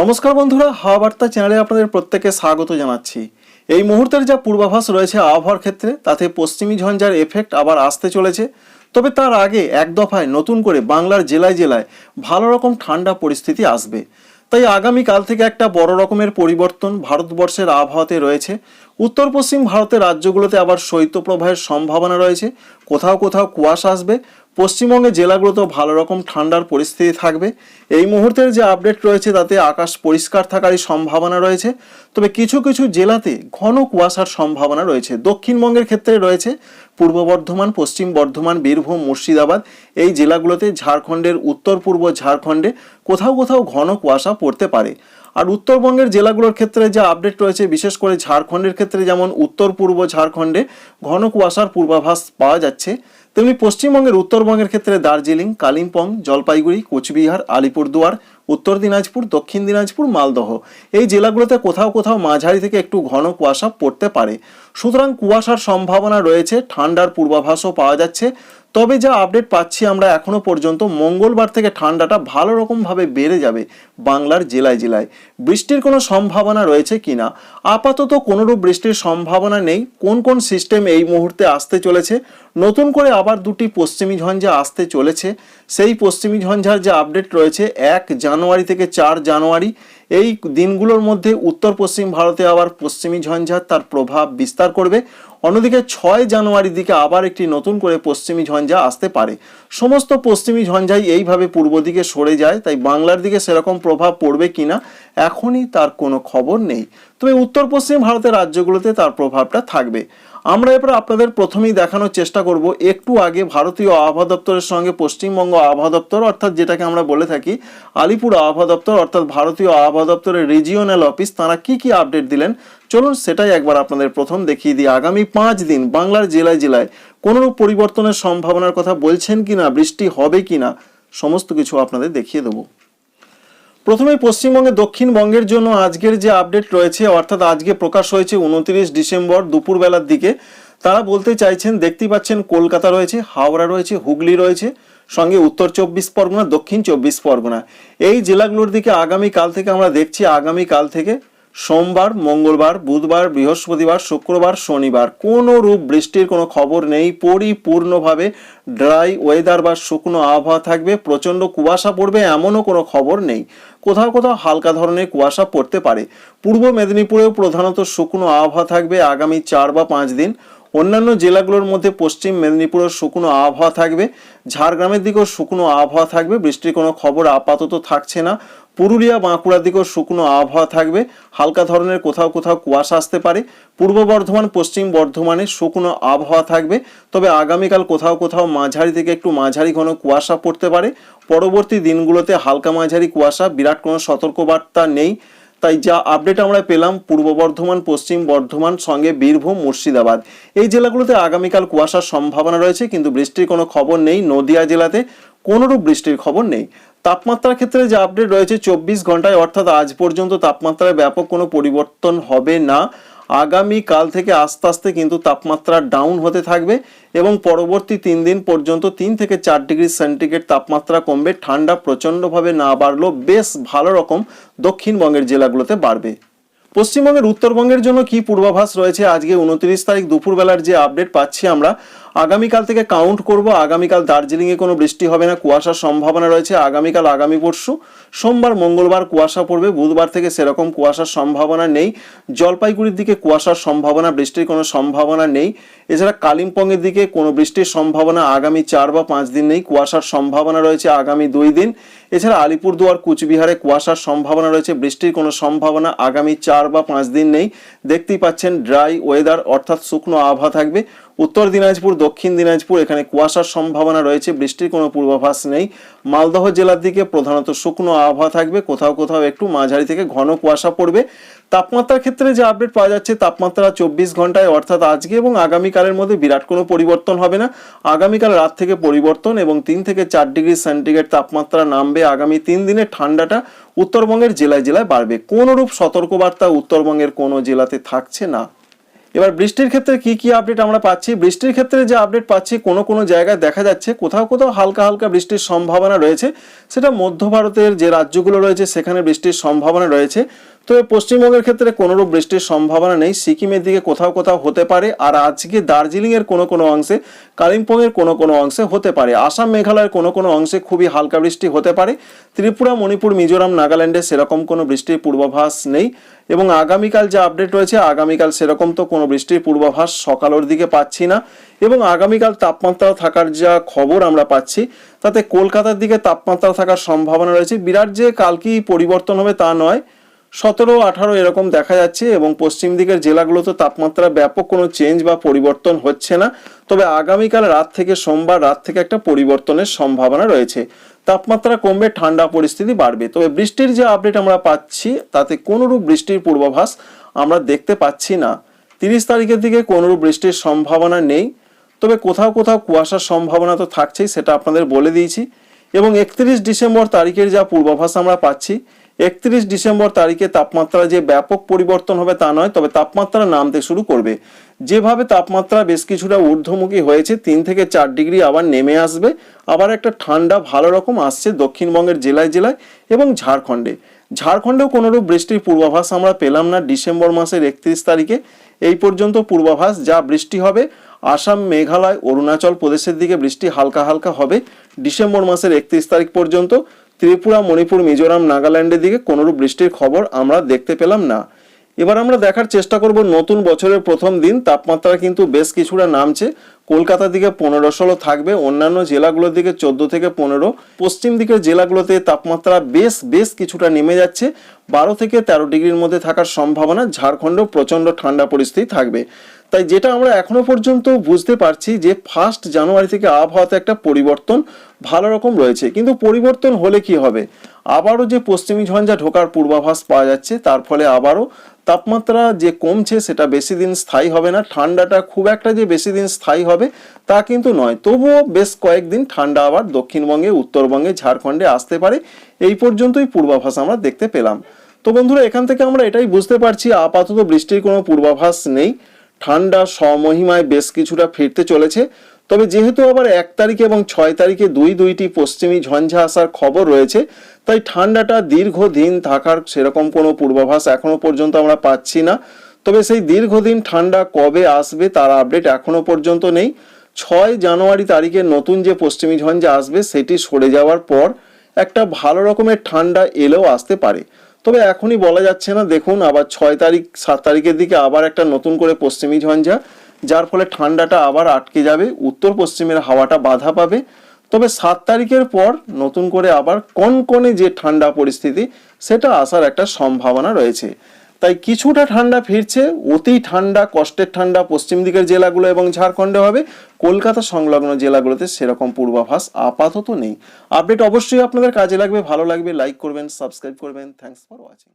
নমস্কার বন্ধুরা হাওয়া বার্তা চ্যানেলে আপনাদের প্রত্যেককে স্বাগত জানাচ্ছি। এই মুহূর্তের যা পূর্বাভাস রয়েছে আবহাওয়ার ক্ষেত্রে, তাতে পশ্চিমী ঝঞ্ঝার এফেক্ট আবার আসতে চলেছে। তবে তার আগে এক দফায় নতুন করে বাংলার জেলায় জেলায় ভালো রকম ঠান্ডা পরিস্থিতি আসবে। তাই আগামীকাল থেকে একটা বড় রকমের পরিবর্তন ভারতবর্ষের আবহাওয়াতে রয়েছে। উত্তর পশ্চিম ভারতের রাজ্যগুলোতে আবার শৈত্যপ্রবাহের সম্ভাবনা রয়েছে। কোথাও কোথাও কুয়াশা আসবে। পশ্চিমবঙ্গের জেলাগুলোতেও ভালো রকম ঠান্ডার পরিস্থিতি থাকবে। এই মুহূর্তের যে আপডেট রয়েছে, তাতে আকাশ পরিষ্কার থাকারই সম্ভাবনা রয়েছে। তবে কিছু কিছু জেলাতে ঘন কুয়াশার সম্ভাবনা রয়েছে। দক্ষিণবঙ্গের ক্ষেত্রে রয়েছে পূর্ব বর্ধমান, পশ্চিম বর্ধমান, বীরভূম, মুর্শিদাবাদ। এই জেলাগুলোতে ঝাড়খণ্ডের উত্তর পূর্ব ঝাড়খণ্ডে কোথাও কোথাও ঘন কুয়াশা পড়তে পারে। আর উত্তরবঙ্গের জেলাগুলোর ক্ষেত্রে যা আপডেট রয়েছে, বিশেষ করে ঝাড়খণ্ডের ক্ষেত্রে যেমন উত্তর পূর্ব ঝাড়খণ্ডে ঘন কুয়াশার পূর্বাভাস পাওয়া যাচ্ছে, তেমনি পশ্চিমবঙ্গের উত্তরবঙ্গের ক্ষেত্রে দার্জিলিং, কালিম্পং, জলপাইগুড়ি, কোচবিহার, আলিপুরদুয়ার, উত্তর দিনাজপুর, দক্ষিণ দিনাজপুর, মালদহ এই জেলাগুলোতে কোথাও কোথাও মাঝারি থেকে একটু ঘন কুয়াশা পড়তে পারে। সুতরাং কুয়াশার সম্ভাবনা রয়েছে, ঠান্ডার পূর্বাভাসও পাওয়া যাচ্ছে। তবে যা আপডেট পাচ্ছি আমরা এখনও পর্যন্ত মঙ্গলবার থেকে ঠান্ডাটা ভালো রকমভাবে বেড়ে যাবে বাংলার জেলায় জেলায়। বৃষ্টির কোনো সম্ভাবনা রয়েছে কিনা? আপাতত কোনোরূপ বৃষ্টির সম্ভাবনা নেই। কোন কোন সিস্টেম এই মুহূর্তে আসতে চলেছে? নতুন করে আবার দুটি পশ্চিমী ঝঞ্ঝা আসতে চলেছে। সেই পশ্চিমী ঝঞ্ঝার যে আপডেট রয়েছে, এক জানুয়ারি থেকে চার জানুয়ারি এই দিনগুলোর মধ্যে উত্তর পশ্চিম ভারতে আবার পশ্চিমী ঝঞ্ঝা তার প্রভাব বিস্তার করবে। অন্যদিকে ছয় জানুয়ারির দিকে আবার একটি নতুন করে পশ্চিমী ঝঞ্ঝা আসতে পারে। সমস্ত পশ্চিমী ঝঞ্ঝাই এইভাবে পূর্ব দিকে সরে যায়, তাই বাংলার দিকে সেরকম প্রভাব পড়বে কিনা এখনই তার কোনো খবর নেই। তবে উত্তর পশ্চিম ভারতের রাজ্যগুলোতে তার প্রভাবটা থাকবে। আমরা এবার আপনাদের প্রথমেই দেখানোর চেষ্টা করব একটু আগে ভারতীয় আবহাওয়া দপ্তরের সঙ্গে পশ্চিমবঙ্গ আবহাওয়া দপ্তর, অর্থাৎ যেটাকে আমরা বলে থাকি আলিপুর আবহাওয়া দপ্তর, অর্থাৎ ভারতীয় আবহাওয়া দপ্তরের রিজিওনাল অফিস তারা কি কি আপডেট দিলেন? চলুন সেটাই একবার আপনাদের প্রথম দেখিয়ে দিই। আগামী পাঁচ দিন বাংলার জেলায় জেলায় কোনোরূপ পরিবর্তনের সম্ভাবনার কথা বলছেন কিনা, বৃষ্টি হবে কিনা, সমস্ত কিছু আপনাদের দেখিয়ে দেবো। প্রথমে পশ্চিমবঙ্গে দক্ষিণবঙ্গের জন্য আজকের যে আপডেট রয়েছে, অর্থাৎ আজকে প্রকাশ হয়েছে উনত্রিশ ডিসেম্বর দুপুরবেলার দিকে, তারা বলতে চাইছেন, দেখতেই পাচ্ছেন কলকাতা রয়েছে, হাওড়া রয়েছে, হুগলি রয়েছে, সঙ্গে উত্তর চব্বিশ পরগনা, দক্ষিণ চব্বিশ পরগনা। এই জেলাগুলোর দিকে আগামী কাল থেকে আমরা দেখছি আগামী কাল থেকে সোমবার, মঙ্গলবার, বুধবার, বৃহস্পতিবার, শুক্রবার, শনিবার। কোনো রূপ বৃষ্টির কোনো খবর নেই। পরিপূর্ণভাবে ড্রাই ওয়েদার বা শুকনো আবহাওয়া থাকবে। প্রচণ্ড কুয়াশা পড়বে এমনও কোনো খবর নেই। কোথাও কোথাও হালকা ধরনের কুয়াশা পড়তে পারে। পূর্ব মেদিনীপুরেও প্রধানত শুকনো আবহাওয়া থাকবে আগামী চার বা পাঁচ দিন। অন্যান্য জেলাগুলোর মধ্যে পশ্চিম মেদিনীপুরের শুকনো আবহাওয়া থাকবে, ঝাড়গ্রামের দিকেও শুকনো আবহাওয়া থাকবে, বৃষ্টির কোনো খবর আপাতত থাকছে না। পুরুলিয়া, বাঁকুড়ার দিকেও শুকনো আবহাওয়া থাকবে, হালকা ধরনের কোথাও কোথাও কুয়াশা আসতে পারে। পূর্ব বর্ধমান, পশ্চিম বর্ধমানে শুকনো আবহাওয়া থাকবে, তবে আগামীকাল কোথাও কোথাও মাঝারি থেকে একটু মাঝারি ঘন কুয়াশা পড়তে পারে। পরবর্তী দিনগুলোতে হালকা মাঝারি কুয়াশা, বিরাট কোনো সতর্কবার্তা নেই। তাই যা আপডেট আমরা পেলাম, পূর্ব বর্ধমান, পশ্চিম বর্ধমান, সঙ্গে বীরভূম, মুর্শিদাবাদ। এই জেলাগুলোতে আগামীকাল কুয়াশার সম্ভাবনা রয়েছে, কিন্তু বৃষ্টির কোনো খবর নেই। নদিয়া জেলাতে কোনোরূপ বৃষ্টির খবর নেই। তাপমাত্রার ক্ষেত্রে যে আপডেট রয়েছে, চব্বিশ ঘন্টায়, অর্থাৎ আজ পর্যন্ত তাপমাত্রায় ব্যাপক কোনো পরিবর্তন হবে না। আগামী কাল থেকে আস্তে আস্তে কিন্তু তাপমাত্রা ডাউন হতে থাকবে এবং পরবর্তী তিন দিন পর্যন্ত তিন থেকে চার ডিগ্রি সেন্টিগ্রেড তাপমাত্রা কমবে। ঠান্ডা প্রচণ্ডভাবে না বাড়লেও বেশ ভালো রকম দক্ষিণবঙ্গের জেলাগুলোতে বাড়বে। পশ্চিমবঙ্গের উত্তরবঙ্গের জন্য কি পূর্বাভাস রয়েছে? আজকে উনত্রিশ তারিখ দুপুরবেলার যে আপডেট পাচ্ছি আমরা আগামীকাল থেকে কাউন্ট করব। আগামীকাল দার্জিলিংয়ে কোনো বৃষ্টি হবে না, কুয়াশার সম্ভাবনা রয়েছে। আগামীকাল আগামী পরশু, সোমবার, মঙ্গলবার কুয়াশা পড়বে। বুধবার থেকে সেরকম কুয়াশার সম্ভাবনা নেই। জলপাইগুড়ির দিকে কুয়াশার সম্ভাবনা, বৃষ্টির কোনো সম্ভাবনা নেই। এছাড়া কালিম্পংয়ের দিকে কোনো বৃষ্টির সম্ভাবনা আগামী চার বা পাঁচ দিন নেই। কুয়াশার সম্ভাবনা রয়েছে আগামী দুই দিন। এছাড়া আলিপুরদুয়ার, কুচবিহারে কুয়াশার সম্ভাবনা রয়েছে। বৃষ্টির কোনো সম্ভাবনা আগামী চার বা পাঁচ দিন নেই। দেখতেই পাচ্ছেন ড্রাই ওয়েদার অর্থাৎ শুকনো আবহাওয়া থাকবে। উত্তর দিনাজপুর, দক্ষিণ দিনাজপুর, এখানে কুয়াশার সম্ভাবনা রয়েছে, বৃষ্টির কোনো পূর্বাভাস নেই। মালদহ জেলার দিকে প্রধানত শুকনো আবহাওয়া থাকবে, কোথাও কোথাও একটু মাঝারি থেকে ঘন কুয়াশা পড়বে। তাপমাত্রার ক্ষেত্রে যে আপডেট পাওয়া যাচ্ছে, তাপমাত্রা চব্বিশ ঘন্টায়, অর্থাৎ আজকে এবং আগামীকালের মধ্যে বিরাট কোনো পরিবর্তন হবে না। আগামীকাল রাত থেকে পরিবর্তন এবং তিন থেকে চার ডিগ্রি সেন্টিগ্রেড তাপমাত্রা নামবে আগামী তিন দিনে, ঠান্ডাটা উত্তরবঙ্গের জেলায় জেলায় বাড়বে। কোনোরূপ সতর্কবার্তা উত্তরবঙ্গের কোনো জেলাতে থাকছে না। এবার বৃষ্টির ক্ষেত্রে কি কি আপডেট আমরা পাচ্ছি? বৃষ্টির ক্ষেত্রে যে আপডেট পাচ্ছি, কোনো কোনো জায়গায় দেখা যাচ্ছে কোথাও কোথাও হালকা হালকা বৃষ্টির সম্ভাবনা রয়েছে। সেটা মধ্য ভারতের যে রাজ্যগুলো রয়েছে, সেখানে বৃষ্টির সম্ভাবনা রয়েছে। তবে পশ্চিমবঙ্গের ক্ষেত্রে কোনোরূপ বৃষ্টির সম্ভাবনা নেই। সিকিমের দিকে কোথাও কোথাও হতে পারে আর আজকে দার্জিলিংয়ের কোনো কোনো অংশে, কালিম্পংয়ের কোনো কোনো অংশে হতে পারে। আসাম, মেঘালয়ের কোনো কোনো অংশে খুবই হালকা বৃষ্টি হতে পারে। ত্রিপুরা, মণিপুর, মিজোরাম, নাগাল্যান্ডে সেরকম কোনো বৃষ্টির পূর্বাভাস নেই এবং আগামীকাল যে আপডেট রয়েছে, আগামীকাল সেরকম তো কোনো বৃষ্টির পূর্বাভাস সকালের দিকে পাচ্ছি না এবং আগামীকাল তাপমাত্রা থাকার যা খবর আমরা পাচ্ছি, তাতে কলকাতার দিকে তাপমাত্রা থাকার সম্ভাবনা রয়েছে। বিরাট যে কালকেই পরিবর্তন হবে তা নয়। সতেরো, আঠারো এরকম দেখা যাচ্ছে এবং পশ্চিম দিকের জেলাগুলোতে তাপমাত্রা ব্যাপক কোনো চেঞ্জ বা পরিবর্তন হচ্ছে না। তবে আগামীকাল রাত থেকে সোমবার রাত থেকে একটা পরিবর্তনের সম্ভাবনা রয়েছে। তাপমাত্রা কমবে, ঠান্ডা পরিস্থিতি বাড়বে। তবে বৃষ্টির যে আপডেট আমরা পাচ্ছি, তাতে কোনোরূপ বৃষ্টির পূর্বাভাস আমরা দেখতে পাচ্ছি না। তিরিশ তারিখের দিকে কোনোরূপ বৃষ্টির সম্ভাবনা নেই। তবে কোথাও কোথাও কুয়াশার সম্ভাবনা তো থাকছেই, সেটা আপনাদের বলে দিয়েছি। এবং একত্রিশ ডিসেম্বর তারিখের যা পূর্বাভাস আমরা পাচ্ছি একত্রিশ ডিসেম্বর তারিখে তাপমাত্রা যে ব্যাপক পরিবর্তন হবে তা নয়, তবে তাপমাত্রা নামতে শুরু করবে। যেভাবে তাপমাত্রা বেশ কিছুটা ঊর্ধ্বমুখী হয়েছে, তিন থেকে চার ডিগ্রি আবার নেমে আসবে। আবার একটা ঠান্ডা ভালো রকম আসছে দক্ষিণবঙ্গের জেলায় জেলায় এবং ঝাড়খণ্ডে। ঝাড়খণ্ডেও কোনোরূপ বৃষ্টির পূর্বাভাস আমরা পেলাম না ডিসেম্বর মাসের একত্রিশ তারিখে। এই পর্যন্ত পূর্বাভাস যা বৃষ্টি হবে, আসাম, মেঘালয়, অরুণাচল প্রদেশের দিকে বৃষ্টি হালকা হালকা হবে ডিসেম্বর মাসের একত্রিশ তারিখ পর্যন্ত। ত্রিপুরা, মণিপুর, মিজোরাম, নাগাল্যান্ডের দিকে কোনোরূপ বৃষ্টির খবর আমরা দেখতে পেলাম না। এবার আমরা দেখার চেষ্টা করব নতুন বছরের প্রথম দিন, তাপমাত্রা কিন্তু বেশ কিছুটা নামছে। কলকাতার দিকে পনেরো ষোলো থাকবে, অন্যান্য জেলাগুলোর দিকে চোদ্দ থেকে পনেরো। পশ্চিম দিকের জেলাগুলোতে তাপমাত্রা বেশ বেশ কিছুটা নেমে যাচ্ছে। বারো থেকে তেরো ডিগ্রির মধ্যে থাকার সম্ভাবনা, ঝাড়খণ্ডেও প্রচণ্ড ঠান্ডা পরিস্থিতি থাকবে। তাই যেটা আমরা এখনও পর্যন্ত বুঝতে পারছি যে ফার্স্ট জানুয়ারি থেকে আবহাওয়াতে একটা পরিবর্তন ভালো রকম রয়েছে। কিন্তু পরিবর্তন হলে কি হবে? আবারও যে পশ্চিমী ঝঞ্ঝা ঢোকার পূর্বাভাস পাওয়া যাচ্ছে, তার ফলে আবারও তাপমাত্রা যে কমছে সেটা বেশি দিন স্থায়ী হবে না। ঠান্ডাটা খুব একটা যে বেশি দিন স্থায়ী হবে, তা কিন্তু নয়। তবুও বেশ কয়েকদিন ঠান্ডা আবার দক্ষিণবঙ্গে, উত্তরবঙ্গে, ঝাড়খণ্ডে আসতে পারে। এই পর্যন্তই পূর্বাভাস আমরা দেখতে পেলাম। তো বন্ধুরা, এখান থেকে আমরা এটাই বুঝতে পারছি, আপাতত বৃষ্টির কোনো পূর্বাভাস নেই। ঠান্ডা স্বমহিমায় বেশ কিছুটা ফিরতে চলেছে। তবে যেহেতু আবার এক তারিখে এবং ছয় তারিখে দুই দুইটি পশ্চিমী ঝঞ্ঝা আসার খবর রয়েছে, তাই ঠান্ডাটা দীর্ঘদিন থাকার সেরকম কোনো পূর্বাভাস এখনও পর্যন্ত আমরা পাচ্ছি না। তবে সেই দীর্ঘদিন ঠান্ডা কবে আসবে তার আপডেট এখনও পর্যন্ত নেই। ছয় জানুয়ারি তারিখে নতুন যে পশ্চিমী ঝঞ্ঝা আসবে, সেটি সরে যাওয়ার পর একটা ভালো রকমের ঠান্ডা এলেও আসতে পারে। তবে এখনই বলা যাচ্ছে না, দেখুন আবার ছয় তারিখ, সাত তারিখের দিকে আবার একটা নতুন করে পশ্চিমী ঝঞ্ঝা, যার ফলে ঠান্ডাটা আবার আটকে যাবে, উত্তর পশ্চিমের হাওয়াটা বাধা পাবে। তবে সাত তারিখের পর নতুন করে আবার কনকনে যে ঠান্ডা পরিস্থিতি, সেটা আসার একটা সম্ভাবনা রয়েছে। তাই কিছুটা ঠান্ডা ফিরছে, অতি ঠান্ডা, কষ্টের ঠান্ডা পশ্চিম দিকের জেলাগুলো এবং ঝাড়খণ্ডে হবে। কলকাতা সংলগ্ন জেলাগুলোতে সেরকম পূর্বাভাস আপাতত নেই। আপডেট অবশ্যই আপনাদের কাজে লাগবে, ভালো লাগবে লাইক করবেন সাবস্ক্রাইব করবেন। Thanks for watching